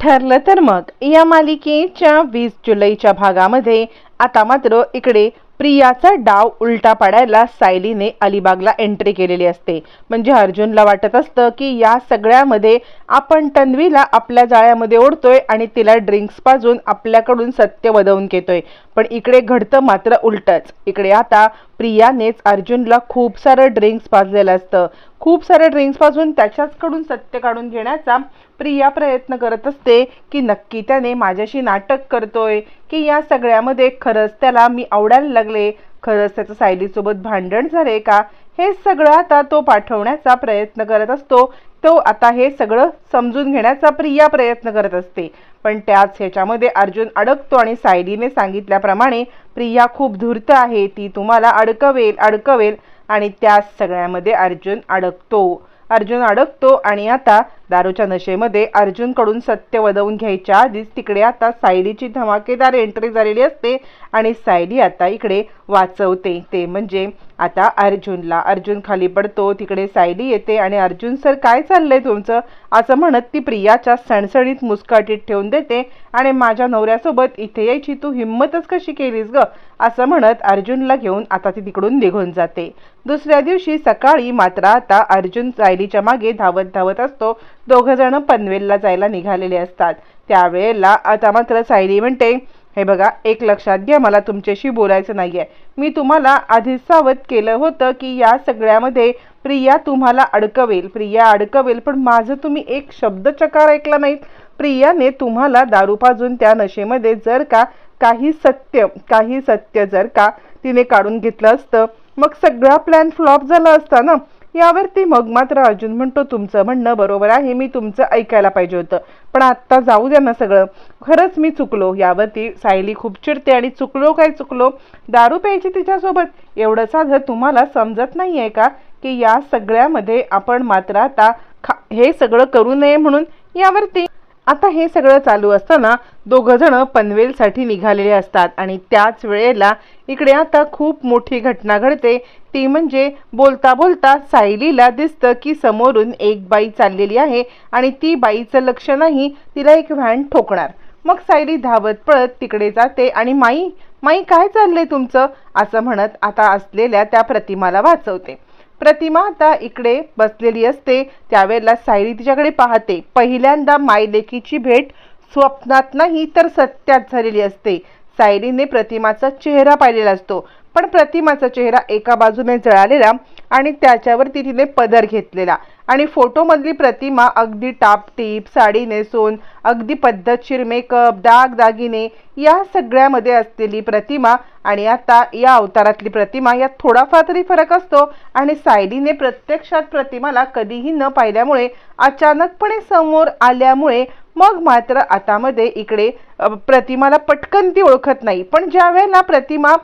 ठरलं तर मग. या मालिकेच्या वीस जुलैच्या भागामध्ये आता मात्र इकडे प्रियाचा डाव उलटा पाडायला सायलीने अलिबागला एंट्री केलेली असते. म्हणजे अर्जुनला वाटत असतं की या सगळ्यामध्ये आपण तन्वीला आपल्या जाळ्यामध्ये ओढतोय आणि तिला ड्रिंक्स पाजून आपल्याकडून सत्य वदवून घेतोय. पण इकडे घडतं मात्र उलटच. इकडे आता प्रियानेच अर्जुनला खूप सारं ड्रिंक्स पाजलेलं असतं. खूप सारे ड्रिंक्सपासून त्याच्याचकडून सत्य काढून घेण्याचा प्रिया प्रयत्न करत असते की नक्की त्याने माझ्याशी नाटक करतोय की या सगळ्यामध्ये खरंच त्याला मी आवडायला लागले खरंच त्याचं सायलीसोबत भांडण झाले का? हे सगळं आता तो पाठवण्याचा प्रयत्न करत असतो. तो आता हे सगळं समजून घेण्याचा प्रिया प्रयत्न करत असते. पण त्याच ह्याच्यामध्ये अर्जुन अडकतो आणि सायलीने सांगितल्याप्रमाणे प्रिया खूप धूर्त आहे. ती तुम्हाला अडकवेल अडकवेल. आणि त्याच सगळ्यामध्ये अर्जुन अडकतो. अर्जुन अडकतो आणि आता दारूच्या नशेमध्ये अर्जुनकडून सत्य वदवून घ्यायच्या आधीच तिकडे आता सायलीची धमाकेदार एंट्री झालेली असते आणि सायली आता इकडे वाचवते. ते म्हणजे आता अर्जुनला. अर्जुन खाली पडतो तिकडे सायली येते आणि अर्जुन सर काय चाललंय तुमचं? असं म्हणत ती प्रियाच्या सणसणीत मुस्काटीत ठेवून देते आणि माझ्या नवऱ्यासोबत इथे यायची तू हिंमतच कशी केलीस ग? असं म्हणत अर्जुनला घेऊन आता ती तिकडून निघून जाते. दुसऱ्या दिवशी सकाळी मात्र आता अर्जुन सायलीच्या मागे धावत धावत असतो. दोघ जण पनवेलला जायला निघालेले असतात. त्यावेळेला आता मात्र सायली म्हणते हे बघा एक लक्षात घ्या मला तुमच्याशी बोलायचं नाही आहे मी तुम्हाला आधीच सावध केलं होतं की या सगळ्यामध्ये प्रिया तुम्हाला अडकवेल. प्रिया अडकवेल पण माझं तुम्ही एक शब्द चकार ऐकला नाहीत. प्रियाने तुम्हाला दारू पाजून त्या नशेमध्ये जर का काही सत्य काही सत्य जर का तिने काढून घेतलं असतं मग सगळा प्लॅन फ्लॉप झाला असता ना. यावरती मग मात्र अर्जुन म्हणतो तुमचं म्हणणं बरोबर आहे मी तुमचं ऐकायला पाहिजे होतं. पण आत्ता जाऊ द्या ना सगळं. खरंच मी चुकलो. यावरती सायली खूप चिडते आणि चुकलो काय चुकलो? दारू प्यायची तिच्यासोबत? एवढं साधं तुम्हाला समजत नाही आहे का की या सगळ्यामध्ये आपण मात्र आता खा हे सगळं करू नये म्हणून? यावरती आता हे सगळं चालू असताना दोघं जण पनवेलसाठी निघालेले असतात आणि त्याच वेळेला इकडे आता खूप मोठी घटना घडते. ती म्हणजे बोलता बोलता सायलीला दिसतं की समोरून एक बाई चाललेली आहे आणि ती बाईचं लक्ष नाही तिला एक व्हॅन ठोकणार. मग सायली धावत पळत तिकडे जाते आणि माई माई काय चाललंय तुमचं? असं म्हणत आता असलेल्या त्या प्रतिमाला वाचवते. प्रतिमा आता इकडे बसलेली असते. त्यावेळेला सायली तिच्याकडे पाहते. पहिल्यांदा मायलेकीची भेट स्वप्नात नाही तर सत्यात झालेली असते. सायलीने प्रतिमाचा चेहरा पाहिलेला असतो. पण प्रतिमाचा चेहरा एका बाजूने जळालेला आणि त्याच्यावरती तिने पदर घेतलेला. आणि फोटोमधली प्रतिमा अगदी टापटीप साडी नेसून अगदी पद्धतशीर मेकअप दाग दागिने या सगळ्यामध्ये असलेली प्रतिमा आणि आता या अवतारातली प्रतिमा यात थोडाफार तरी फरक असतो. आणि सायलीने प्रत्यक्षात प्रतिमाला कधीही न पाहिल्यामुळे अचानकपणे समोर आल्यामुळे मग मात्र आतामध्ये इकडे प्रतिमाला पटकन ती ओळखत नाही. पण ज्या वेळेला प्रतिमा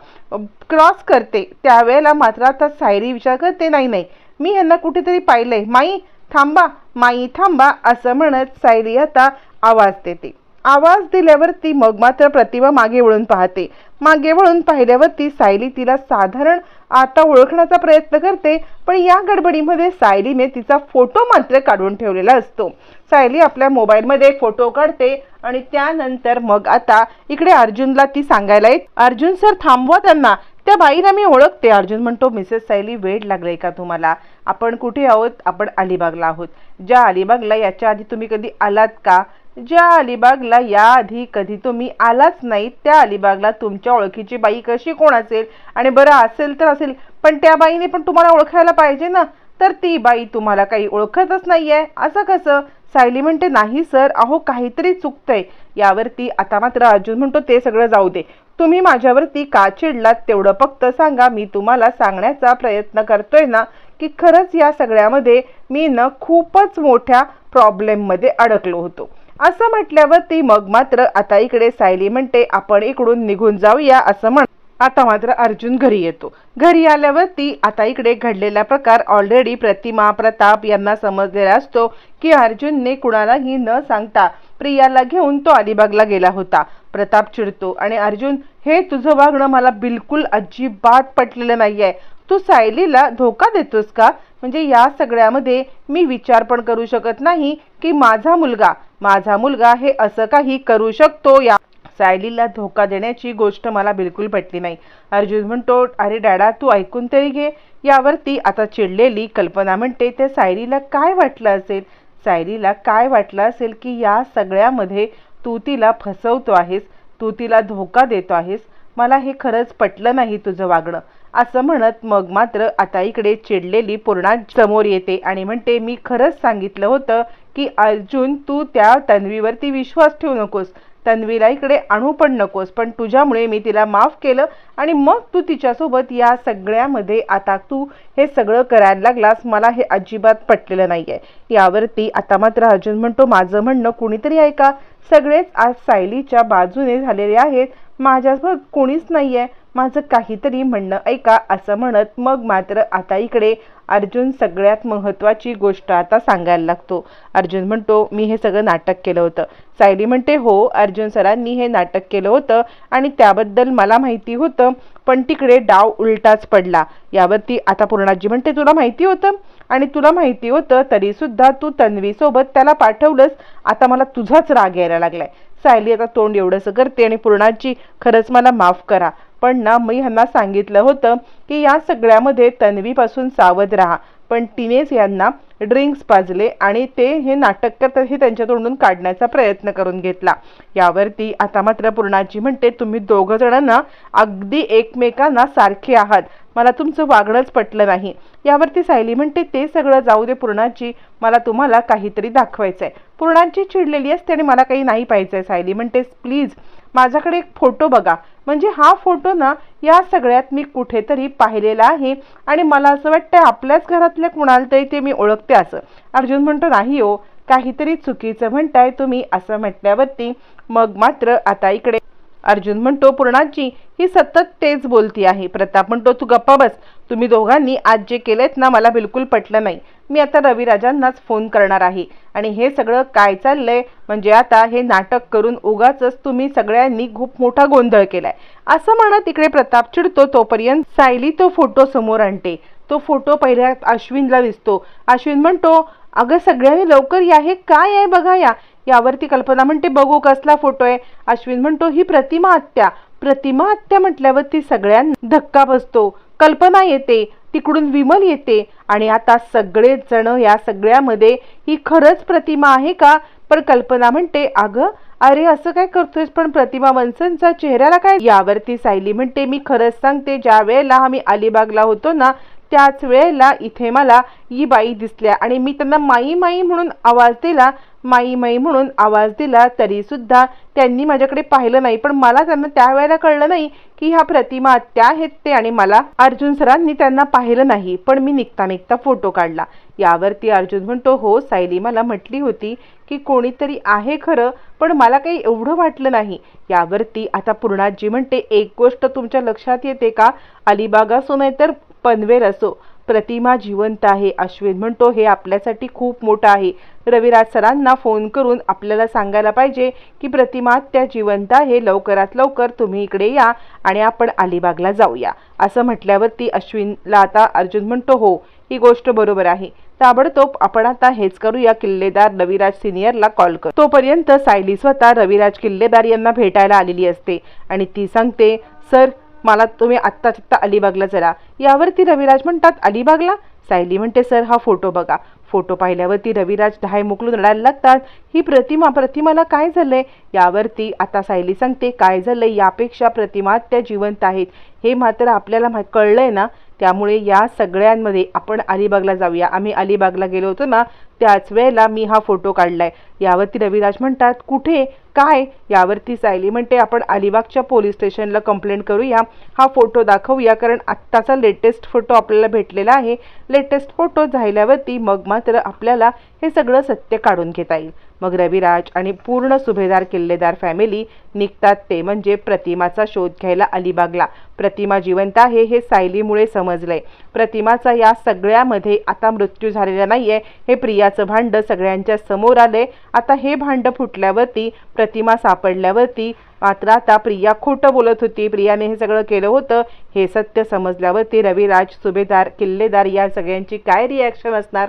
क्रॉस करते त्यावेळेला मात्र आता सायली विचार करते नाही नाही मी ह्यांना कुठेतरी पाहिलंय. माई थांबा. माई थांबा असं म्हणत सायली आता आवाज देते. आवाज दिल्यावर ती मग मात्र प्रतिमा मागे वळून पाहते. मागे वळून पाहिल्यावरती सायली तिला साधारण आता ओळखण्याचा प्रयत्न करते पण या गडबडीमध्ये सायलीने तिचा फोटो मात्र काढून ठेवलेला असतो. सायली आपल्या मोबाईलमध्ये फोटो काढते आणि त्यानंतर मग आता इकडे अर्जुनला ती सांगायला येत अर्जुन सर थांबवा त्यांना. त्या बाईला मी ओळखते अर्जुन म्हणतो मिसेस सायली वेळ लागलाय का तुम्हाला? आपण कुठे आहोत? आपण अलिबागला आहोत. ज्या अलिबागला याच्या आधी तुम्ही कधी आलात का? ज्या अलिबागला याआधी कधी तुम्ही आलाच नाही त्या अलिबागला तुमच्या ओळखीची बाई कशी कोण असेल? आणि बरं असेल तर असेल पण त्या बाईने पण तुम्हाला ओळखायला पाहिजे ना? तर ती बाई तुम्हाला काही ओळखतच नाही आहे असं कसं? सायली म्हणते नाही सर अहो काहीतरी चुकतंय. यावरती आता मात्र अर्जुन म्हणतो ते सगळं जाऊ दे. तुम्ही माझ्यावरती का चिडलात तेवढं फक्त सांगा मी तुम्हाला सांगण्याचा प्रयत्न करतोय ना की खरंच या सगळ्यामध्ये मी न खूपच मोठ्या प्रॉब्लेममध्ये अडकलो होतो. असं म्हटल्यावरती मग मात्र आता इकडे सायली म्हणते आपण इकडून निघून जाऊया असं म्हण आता मात्र अर्जुन घरी येतो. घरी आल्यावरती आता इकडे घडलेला प्रकार ऑलरेडी प्रतिमा प्रताप यांना समजलेला असतो की अर्जुनने कुणालाही न सांगता प्रियाला घेऊन तो अलिबागला गेला होता. प्रताप चिडतो आणि अर्जुन हे तुझं वागणं मला बिलकुल अजिबात पटलेलं नाही आहे तू सायलीला धोका देतोस का? म्हणजे या सगळ्यामध्ये मी विचार पण करू शकत नाही की माझा मुलगा माझा मुलगा हे असं काही करू शकतो या सायलीला धोका देण्याची गोष्ट मला बिलकुल पटली नाही. अर्जुन म्हणतो अरे डॅडा तू ऐकून तरी घे. यावरती आता चिडलेली कल्पना म्हणते त्या सायलीला काय वाटलं असेल? सायलीला काय वाटलं असेल की या सगळ्यामध्ये तू तिला फसवतो आहेस तू तिला धोका देतो आहेस? मला हे खरंच पटलं नाही तुझं वागणं. असं म्हणत मग मात्र आता इकडे चिडलेली पूर्णा समोर येते आणि म्हणते मी खरंच सांगितलं होतं की अर्जुन तू त्या तन्वीवरती विश्वास ठेवू नकोस. तन्वीला इकडे आणू पण नकोस पण तुझ्यामुळे मी तिला माफ केलं आणि मग तू तिच्यासोबत या सगळ्यामध्ये आता तू हे सगळं करायला लागलास मला हे अजिबात पटलेलं नाही आहे यावरती आता मात्र अर्जुन म्हणतो माझं म्हणणं कुणीतरी ऐका. सगळेच आज सायलीच्या बाजूने झालेले आहेत. माझ्यासोबत कोणीच नाही आहे माझं काहीतरी म्हणणं ऐका असं म्हणत मग मात्र आता इकडे अर्जुन सगळ्यात महत्त्वाची गोष्ट आता सांगायला लागतो. अर्जुन म्हणतो मी हे सगळं नाटक केलं होतं. सायली म्हणते हो अर्जुन सरांनी हे नाटक केलं होतं आणि त्याबद्दल मला माहिती होतं पण तिकडे डाव उलटाच पडला. यावरती आता पूर्णाजी म्हणते तुला माहिती होतं आणि तुला माहिती होतं तरीसुद्धा तू तन्वीसोबत त्याला पाठवलंस. आता मला तुझाच राग यायला लागलाय. सायली आता तोंड एवढंसं करते आणि पूर्णाजी खरंच मला माफ करा. पण ना मी ह्यांना सांगितलं होतं की या सगळ्यामध्ये तन्वीपासून सावध राहा. पण तिनेच यांना ड्रिंक्स पाजले आणि ते हे नाटक करतात हे त्यांच्या तोंडून काढण्याचा प्रयत्न करून घेतला. यावरती आता मात्र पूर्णाजी म्हणते तुम्ही दोघं जणांना अगदी एकमेकांना सारखे आहात. मला तुमचं वागणंच पटलं नाही. यावरती सायली म्हणते ते सगळं जाऊ दे पूर्णाची मला तुम्हाला काहीतरी दाखवायचं आहे पूर्णाची चिडलेली असते आणि मला काही नाही पाहिजे सायली म्हणते प्लीज माझ्याकडे एक फोटो बघा. म्हणजे हा फोटो ना या सगळ्यात मी कुठेतरी पाहिलेला आहे. आणि मला असं वाटतं आपल्याच घरातल्या कुणाला तरी ते मी ओळखते असं. अर्जुन म्हणतो नाही हो काहीतरी चुकीचं म्हणताय तुम्ही असं म्हटल्यावरती मग मात्र आता इकडे अर्जुन म्हणतो पूर्णाची ही सतत तेच बोलती आहे. प्रताप म्हणतो तू गप्पा बस. तुम्ही दोघांनी आज जे केलेत ना मला बिलकुल पटलं नाही. मी आता रविराजांनाच फोन करणार आहे. आणि हे सगळं काय चाललंय? म्हणजे आता हे नाटक करून उगाच तुम्ही सगळ्यांनी खूप मोठा गोंधळ केलाय. असं म्हणत तिकडे प्रताप चिडतो. तोपर्यंत सायली तो फोटो समोर आणते. तो फोटो पहिल्या अश्विनला दिसतो. अश्विन म्हणतो अगं सगळ्यांनी लवकर या. हे काय आहे बघा या? यावरती कल्पना म्हणते बघू कसला फोटो आहे. अश्विन म्हणतो ही प्रतिमा हत्या. प्रतिमा हत्या म्हटल्यावरती सगळ्यांना धक्का बसतो. कल्पना येते तिकडून विमल येते आणि आता सगळेच जण या सगळ्यामध्ये ही खरंच प्रतिमा आहे का? पण कल्पना म्हणते अगं अरे असं काय करतोयस? पण प्रतिमा वंसनचा चेहऱ्याला काय? यावरती सायली म्हणते मी खरंच सांगते ज्या वेळेला आम्ही अलिबागला होतो ना त्याच वेळेला इथे मला ही बाई दिसल्या. आणि मी त्यांना माई माई म्हणून आवाज दिला. माई माई म्हणून आवाज दिला. तरीसुद्धा त्यांनी माझ्याकडे पाहिलं नाही. पण मला त्यांना त्यावेळेला कळलं नाही की ह्या प्रतिमा त्या आहेत ते आणि मला अर्जुन सरांनी त्यांना पाहिलं नाही. पण मी निघता निघता फोटो काढला. यावरती अर्जुन म्हणतो हो सायली मला म्हटली होती की कोणीतरी आहे खरं पण मला काही एवढं वाटलं नाही. यावरती आता पूर्णाजी म्हणते एक गोष्ट तुमच्या लक्षात येते का? अलिबाग असो नाही तर पनवेल असो. प्रतिमा जिवंत आहे. अश्विन म्हणतो हे आपल्यासाठी खूप मोठं आहे. रविराज सरांना फोन करून आपल्याला सांगायला पाहिजे की प्रतिमा त्या जिवंत आहे. लवकरात लवकर तुम्ही इकडे या आणि आपण अलिबागला जाऊया. असं म्हटल्यावरती अश्विनला आता अर्जुन म्हणतो हो ही गोष्ट बरोबर आहे. ताबडतोब आपण आता हेच करूया. किल्लेदार रविराज सिनियरला कॉल कर. तोपर्यंत सायली स्वतः रविराज किल्लेदार यांना भेटायला आलेली असते आणि ती सांगते सर मला तुम्ही आत्ता आत्ता अलिबागला चला. यावरती रविराज म्हणतात अलिबागला? सायली म्हणते सर हा फोटो बघा. फोटो पाहिल्यावरती रविराज दहाय मुकलून रडायला लागतात. ही प्रतिमा प्रतिमाला काय झालंय? यावरती आता सायली सांगते काय झालंय? यापेक्षा प्रतिमा त्या जिवंत आहेत. हे मात्र आपल्याला कळलंय ना? त्यामुळे या सगळ्यांमध्ये आपण अलिबागला जाऊया. आम्ही अलिबागला गेलो होतो ना त्याच वेळेला मी हा फोटो काढलाय. यावरती रविराज म्हणतात कुठे? काय? यावरती सायली म्हणते आपण अलिबागच्या पोलीस स्टेशनला कंप्लेंट करूया. हा फोटो दाखवूया कारण आत्ताचा लेटेस्ट फोटो आपल्याला भेटलेला आहे. लेटेस्ट फोटो झाल्यावरती मग मात्र आपल्याला हे सगळं सत्य काढून घेता येईल. मग रविराज आणि पूर्ण सुभेदार किल्लेदार फॅमिली निघतात. ते म्हणजे प्रतिमाचा शोध घ्यायला अलिबागला. प्रतिमा जिवंत आहे हे सायलीमुळे समजलंय. प्रतिमाचा या सगळ्यामध्ये आता मृत्यू झालेला नाहीये हे प्रिया याचं भांड सगळ्यांच्या समोर आले आता हे भांड फुटल्यावरती प्रतिमा सापडल्यावरती मात्र आता प्रिया खोटं बोलत होती. प्रियाने हे सगळं केलं होतं. हे सत्य समजल्यावरती रविराज सुभेदार किल्लेदार या सगळ्यांची काय रिॲक्शन असणार?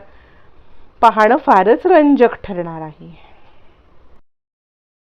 पाहणं फारच रंजक ठरणार आहे.